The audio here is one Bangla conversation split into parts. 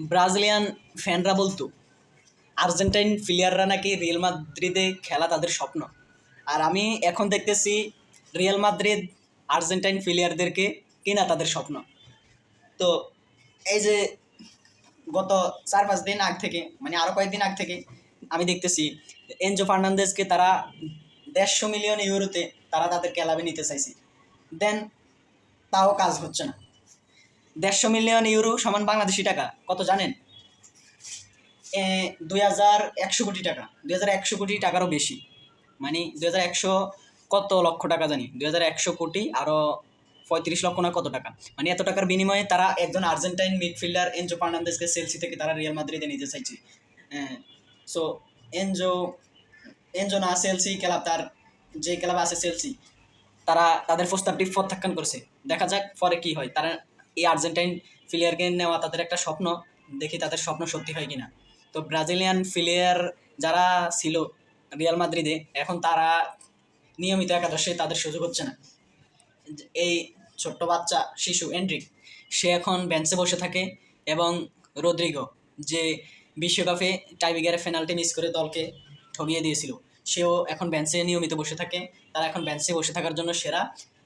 ব্রাজিলিয়ান ফ্যানরা বলতো, আর্জেন্টাইন প্লেয়াররা নাকি রিয়েল মাদ্রিদে খেলা তাদের স্বপ্ন। আর আমি এখন দেখতেছি রিয়েল মাদ্রিদ আর্জেন্টাইন প্লেয়ারদেরকে কিনা তাদের স্বপ্ন। তো এই যে গত চার পাঁচ দিন আগ থেকে মানে আরও কয়েকদিন আগ থেকে আমি দেখতেছি এনজো ফার্নান্দেজকে তারা দেড়শো মিলিয়ন ইউরোতে তারা তাদের ক্লাবে নিতে চাইছে। দেন তাও কাজ হচ্ছে না। দেড়শো মিলিয়ন ইউরো সমান বাংলাদেশি টাকা, কত জানেন? দুই হাজার একশো কোটি টাকা, দুই হাজার একশো কোটি টাকারও বেশি। মানে দুই হাজার একশো কত লক্ষ টাকা জানি? দুই হাজার একশো কোটি আরও পঁয়ত্রিশ লক্ষ না কত টাকা? মানে এত টাকার বিনিময়ে তারা একজন আর্জেন্টাইন মিডফিল্ডার এনজো ফার্নান্দেসকে সেলসি থেকে তারা রিয়াল মাদ্রিদে নিতে চাইছে। সো এনজো এনজো না সেলসি ক্লাব তার, যে ক্লাব আছে সেলসি তারা তাদের প্রস্তাবটি প্রত্যাখ্যান করছে। দেখা যাক পরে কি হয়। তারা এই আর্জেন্টাইন প্লেয়ারকে নেওয়া তাদের একটা স্বপ্ন, দেখি তাদের স্বপ্ন সত্যি হয় কিনা। তো ব্রাজিলিয়ান প্লেয়ার যারা ছিল রিয়াল মাদ্রিদে, এখন তারা নিয়মিত একাদশে তাদের সুযোগ হচ্ছে না। এই ছোট্ট বাচ্চা শিশু এন্ড্রিক, সে এখন বেঞ্চে বসে থাকে এবং রদ্রিগো যে বিশ্বকাপে টাইবিগারে পেনাল্টি মিস করে দলকে ঠগিয়ে দিয়েছিল, সেও এখন বেঞ্চে নিয়মিত বসে থাকে। তারা এখন বেঞ্চে বসে থাকার জন্য সেরা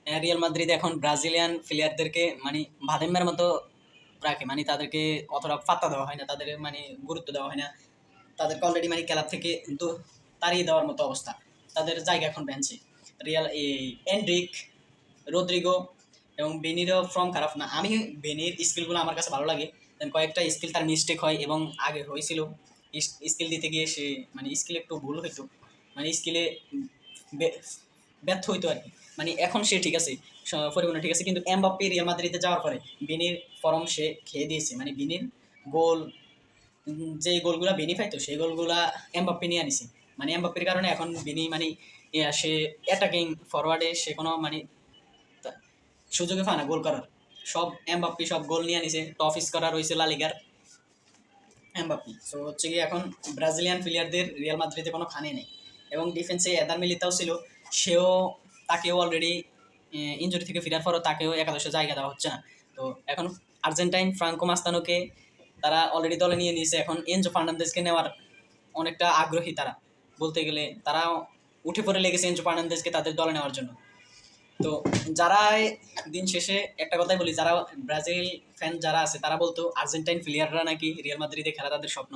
রিয়াল মাদ্রিদ এখন ব্রাজিলিয়ান প্লেয়ারদেরকে মানে ভাদেম্মের মতো রাখে। মানে তাদেরকে অতটা পাত্তা দেওয়া হয় না, তাদের মানে গুরুত্ব দেওয়া হয় না। তাদেরকে অলরেডি মানে ক্লাব থেকে দু- তাড়িয়ে দেওয়ার মতো অবস্থা। তাদের জায়গা এখন বেঞ্চে রিয়াল এই এন্ড্রিক রদ্রিগো এবং বেনিরও ফর্ম খারাপ না, আমি বেনির স্কিলগুলো আমার কাছে ভালো লাগে। কয়েকটা স্কিল তার মিস্টেক হয় এবং আগে হয়েছিল। স্কিল দিতে গিয়ে সে মানে স্কিল একটু ভুল হইতো। মানে স্কিলে ব্যর্থ হইতো আর কি। মানে এখন সে ঠিক আছে পরিমাণে ঠিক আছে, কিন্তু এমবাপ্পে রিয়াল মাদ্রিদে যাওয়ার পরে বিনির ফর্ম সে খেয়ে দিয়েছে। মানে বিনির গোল যে গোলগুলা বেনি পাইতো, সেই গোলগুলা এমবাপ্পে নিয়ে আনিছে। মানে এমবাপ্পের কারণে এখন বিনি মানে সে অ্যাটাকিং ফরওয়ার্ডে সে কোনো মানে সুযোগে পায় না গোল করার। সব এমবাপ্পি সব গোল নিয়ে আনিছে টপ স্কোরার রয়েছে লালিগার এমবাপ্পি। সো হচ্ছে কি এখন ব্রাজিলিয়ান প্লেয়ারদের রিয়াল মাদ্রিদে কোনো খানে নেই। এবং ডিফেন্সে এদার মিলিতাও ছিল, সেও তাকেও অলরেডি ইঞ্জুরি থেকে ফেরার পরও তাকেও একাদশে জায়গা দেওয়া হচ্ছে না। তো এখন আর্জেন্টাইন ফ্রাঙ্কো মাস্তানোকে তারা অলরেডি দলে নিয়ে নিয়েছে। এখন এনজো ফার্নান্দেজকে নেওয়ার অনেকটা আগ্রহী তারা। বলতে গেলে তারা উঠে পড়ে লেগেছে এনজো ফার্নান্দেজকে তাদের দলে নেওয়ার জন্য। তো যারা দিন শেষে একটা কথাই বলি, যারা ব্রাজিল ফ্যান যারা আছে, তারা বলতো আর্জেন্টাইন প্লেয়াররা নাকি রিয়াল মাদ্রিদে খেলা তাদের স্বপ্ন।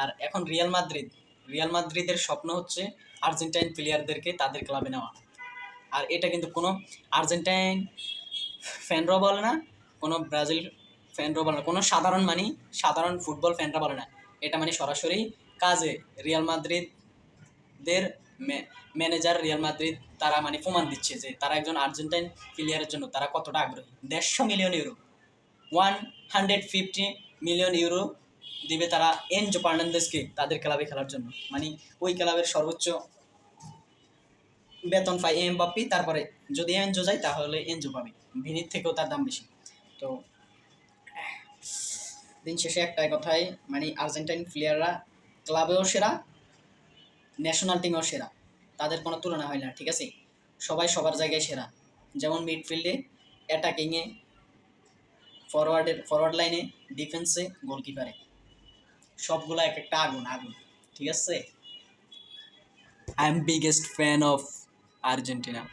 আর এখন রিয়াল মাদ্রিদ, রিয়াল মাদ্রিদের স্বপ্ন হচ্ছে আর্জেন্টাইন প্লেয়ারদেরকে তাদের ক্লাবে নেওয়া। আর এটা কিন্তু কোনো আর্জেন্টাইন ফ্যানরাও বলে না, কোনো ব্রাজিল ফ্যানরাও বলে না, কোনো সাধারণ মানে সাধারণ ফুটবল ফ্যানরা বলে না। এটা মানে সরাসরি কাজে রিয়াল মাদ্রিদদের ম্যানেজার রিয়াল মাদ্রিদ তারা মানে প্রমাণ দিচ্ছে যে তারা একজন আর্জেন্টাইন প্লেয়ারের জন্য তারা কতটা আগ্রহী। দেড়শো million euro one hundred fifty million euro দিবে তারা এনজো ফার্নান্দেসকে তাদের ক্লাবে খেলার জন্য। মানে ওই ক্লাবের সর্বোচ্চ বেতন পায় এম বাপ্পি তারপরে যদি এনজো যায় তাহলে এনজো পাবে। ভিনির থেকেও তার দাম বেশি। তো, দিন শেষে একটাই কথাই মানে আর্জেন্টাইন প্লেয়াররা ক্লাবেও সেরা, ন্যাশনাল টিমেও সেরা। তাদের কোনো তুলনা হয় না, ঠিক আছে? সবাই সবার জায়গায় সেরা। যেমন মিডফিল্ডে, অ্যাটাকিংয়ে ফরওয়ার্ডের ফরওয়ার্ড লাইনে ডিফেন্সে গোলকিপারে সবগুলা এক একটা আগুন আগুন, ঠিক আছে? I am biggest fan of Argentina